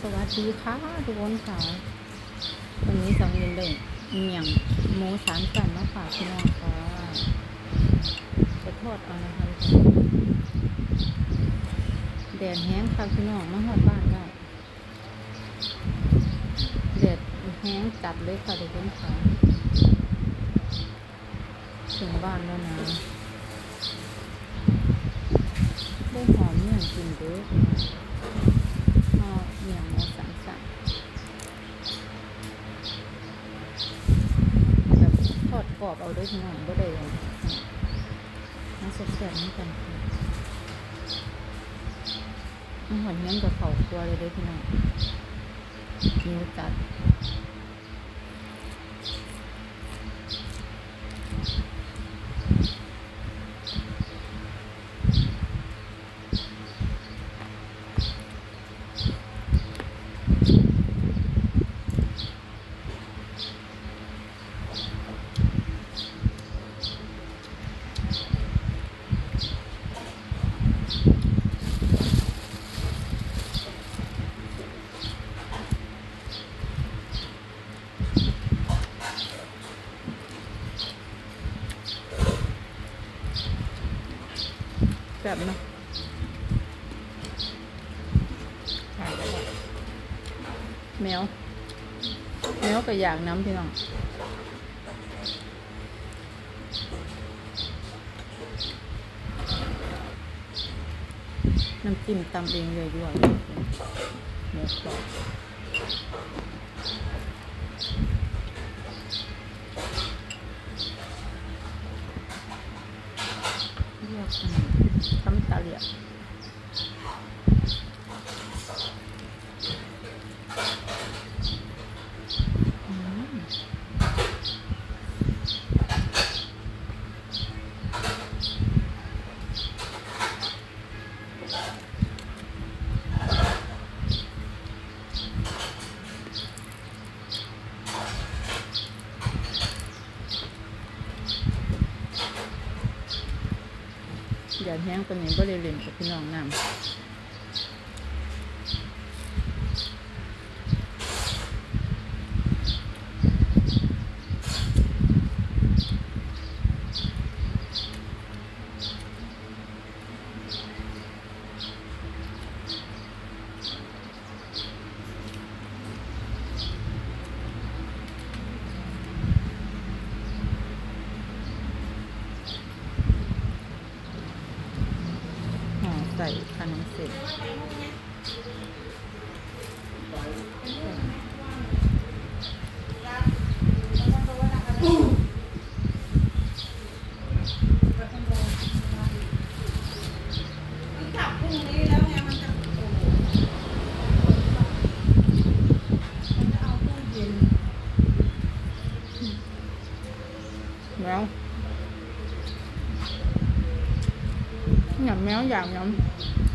สวัสดีค่ะทุกคนค่ะวันนี้สังเวียนได้เมียงหมูสามสันมาฝากพี่น้องค่ะจะทอดเอานะคะแดดแห้งค่ะพี่น้องมาหอดบ้านแล้แดดแห้งจัดเลยค่ะทุกคนค่ะถึงบ้านแล้วนะได้หอมเมี่ยงกินเด้อ พี่น้องหอมเมี่ยงสามสันแบบทอดกรอบเอาด้วยพี่น้องก็ได้เลยน่าสดแสบเหมือนกันค่ะอาหารเงี้ยกับเขาครัวเลยด้วยพี่น้องหิวจัด แบบเนาะแมว แมวก็อยากน้ำพี่น้องน้ำจิ้มตำเองเลยด้วยหมูกรอบเรียก ทำตาเหลียบอืมอ ย่าแห้งตัวนี้บ่ได้เล่นกับพี่น้องน้ำ ห่อ ใส่ขนมเสร็จแมว หยำแมวหยำหยำ